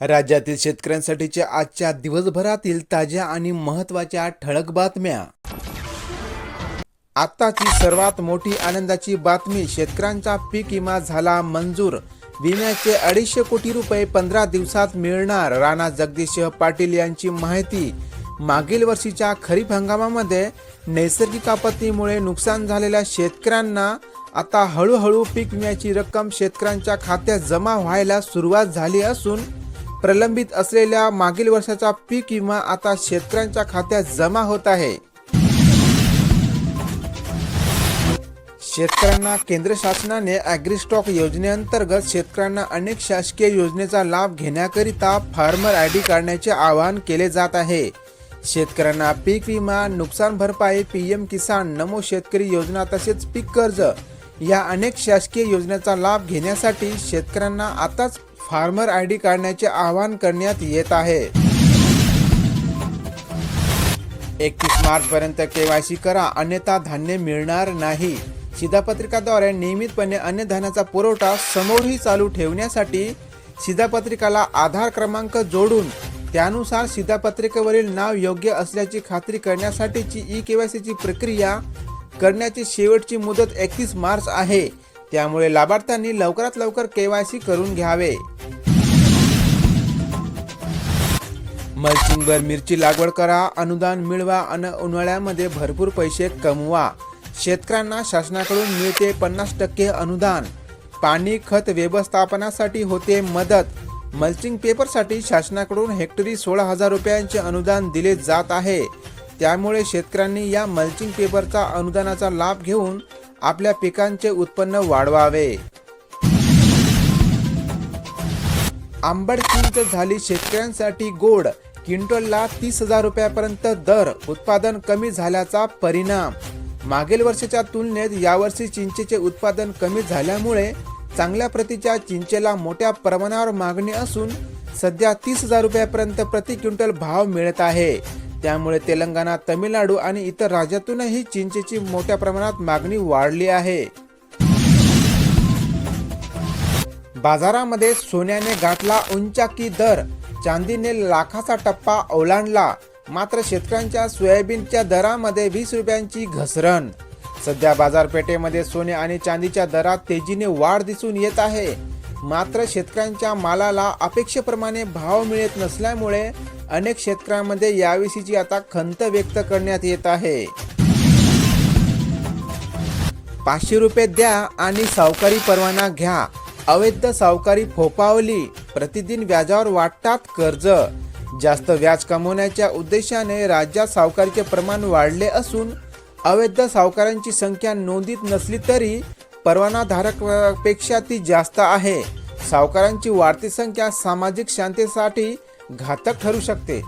राज्यातील शेतकऱ्यांसाठीच्या आजच्या दिवसभरातील ताज्या आणि महत्त्वाच्या ठळक बातम्या. आत्ताची सर्वात मोठी आनंदाची बातमी शेतकऱ्यांचा पीक विमा झाला मंजूर. विम्याचे अडीचशे कोटी रुपये पंधरा दिवसात मिळणार राणा जगदीशसिंह पाटील यांची माहिती. मागील वर्षीच्या खरीप हंगामामध्ये नैसर्गिक आपत्तीमुळे नुकसान झालेल्या शेतकऱ्यांना आता हळूहळू पीक विम्याची रक्कम शेतकऱ्यांच्या खात्यात जमा व्हायला सुरुवात झाली असून प्रलंबित असलेल्या मागील वर्षाचा पीक विमा आता शेतकऱ्यांच्या खात्यात जमा होत आहे. शेतकऱ्यांना केंद्र शासनाने ॲग्रीस्टॉक योजनेअंतर्गत शेतकऱ्यांना अनेक शासकीय योजनेचा लाभ घेण्याकरिता फार्मर आय डी काढण्याचे आवाहन केले जात आहे. शेतकऱ्यांना पीक विमा नुकसान भरपाई पी एम किसान नमो शेतकरी योजना तसेच पीक कर्ज या अनेक शासकीय योजनेचा लाभ घेण्यासाठी शेतकऱ्यांना आताच फार्मर आय डी काढण्याचे आवाहन करण्यात येत आहे. एकतीस मार्च पर्यंत केवायसी करा अन्यथा धान्य मिळणार नाही. शिधापत्रिकाद्वारे नियमितपणे अन्नधान्याचा पुरवठा समोरही चालू ठेवण्यासाठी शिधापत्रिकाला आधार क्रमांक जोडून त्यानुसार शिधापत्रिकेवरील नाव योग्य असल्याची खात्री करण्यासाठीची ई केवायसीची प्रक्रिया करण्याची शेवटची मुदत एकतीस मार्च आहे. त्यामुळे लाभार्थ्यांनी लवकरात लवकर केवायसी करून घ्यावे. मल्चिंगवर मिरची लागवड करा अनुदान मिळवा आणि उन्हाळ्यामध्ये भरपूर पैसे कमवा. शेतकऱ्यांना शासनाकडून मिळते पन्नास टक्के अनुदान. पाणी खत व्यवस्थापनासाठी होते मदत. मल्चिंग पेपरसाठी शासनाकडून हेक्टरी सोळा हजार रुपयांचे अनुदान दिले जात आहे. त्यामुळे शेतकऱ्यांनी या मल्चिंग पेपरचा अनुदानाचा लाभ घेऊन आपल्या पिकांचे उत्पन्न वाढवावे. आंबट चिंच झाली शेतकऱ्यांसाठी गोड. क्विंटलला तीस हजार रुपयापर्यंत दर. उत्पादन कमी झाल्याचा परिणाम. मागील वर्षाच्या तुलनेत यावर्षी चिंचेचे उत्पादन कमी झाल्यामुळे चांगल्या प्रतीच्या चिंचेला मोठ्या प्रमाणावर मागणी असून सध्या तीस हजार रुपयापर्यंत प्रति क्विंटल भाव मिळत आहे. त्यामुळे तेलंगणा तमिळनाडू आणि इतर राज्यातूनही चिंचेची मोठ्या प्रमाणात मागणी वाढली आहे. बाजारामध्ये सोन्याने गाठला उंचाकी दर चांदीने लाखाचा टप्पा ओलांडला मात्र शेतकऱ्यांच्या सोयाबीनच्या दरामध्ये वीस रुपयांची घसरण. सध्या बाजारपेठेमध्ये सोने आणि चांदीच्या दरात तेजीने वाढ दिसून येत आहे. मात्र शेतकऱ्यांच्या मालाला अपेक्षेप्रमाणे भाव मिळत नसल्यामुळे अनेक क्षेत्रांमध्ये याविषयीची आता खंत व्यक्त करण्यात येत आहे. पाचशे रुपये द्या आणि सावकारी परवाना घ्या. अवैध सावकारी फोपावली प्रतिदिन व्याजावर वाटतात कर्ज. जास्त व्याज कमवण्याच्या उद्देशाने राज्यात सावकारीचे प्रमाण वाढले असून अवैध सावकारांची संख्या नोंदीत नसली तरी परवानाधारकापेक्षा ती जास्त आहे. सावकारांची वाढती संख्या सामाजिक शांतीसाठी घातक ठरू शकते.